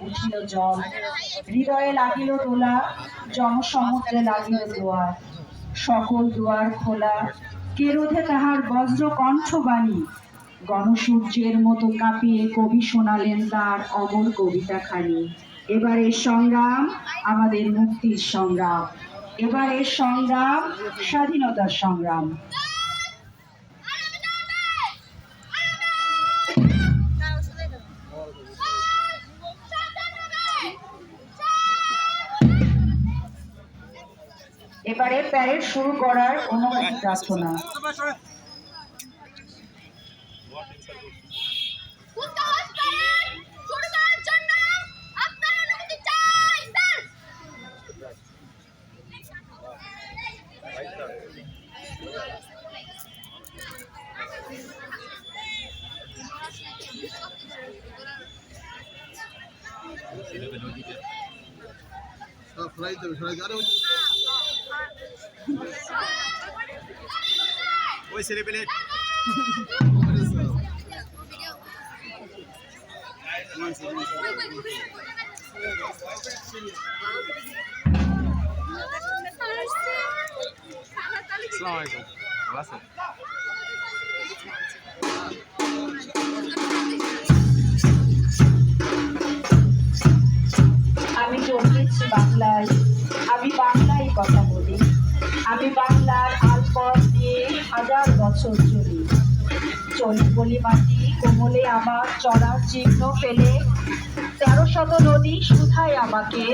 উঠিল জল। হৃদয়ে লাগিল দোলা, জনসমুদ্রে লাগিল সকল খোলা তাহার বজ্র কণ্ঠবাণী গণসূর্যের মতো কাঁপিয়ে কবি শোনালেন তার অমর কবিতা খানি। এবারের সংগ্রাম, আমাদের মুক্তির সংগ্রাম। এবারের সংগ্রাম, স্বাধীনতার সংগ্রাম। এবারে প্যারেড শুরু করার অনুমতি প্রার্থনা প্যারেড শুরু করার ছেলে পেলে। আমি জন্মেছি বাংলায় আমি বাংলায় কথা বলি। আমি বাংলার আলপথ হাজার বছর চলি চলি বলি মাটি, কোমলে আমার চড়ার চিহ্ন ফেলে। তেরো শত নদী শুধায় আমাকে,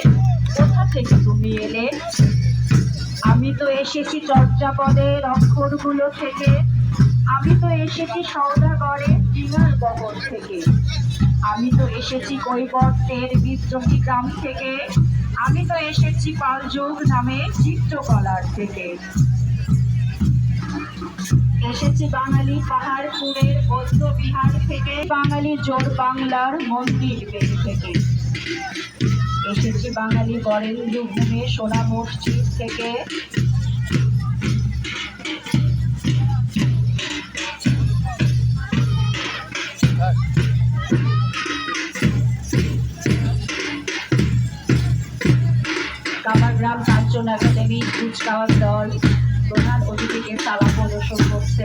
কোথা থেকে তুমি এলে? আমি তো এসেছি চর্যাপদের অক্ষরগুলো থেকে। আমি তো এসেছি সৌদাগরের ডিঙার বগর থেকে। আমি তো এসেছি কৈবর্তের বিদ্রোহী গ্রাম থেকে। আমি তো এসেছি পালযুগ নামে চিত্রকলার থেকে। এসেছি বাঙালি পাহাড়পুরের বৌদ্ধ বিহার থেকে বাঙালি জোর বাংলার মন্দির বেদ থেকে। এসেছি বাঙালি বরেন্দ্র ভূমে সোনা মসজিদ থেকে। কামারগ্রাম কাঞ্চন একাডেমি, কুচকাওয়াজ দল। প্রধান অতিথিকে সালাম প্রদর্শন করছে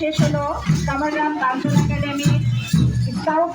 শেষ হলো। কামারগ্রাম কাঞ্চন একাডেমি স্কাউট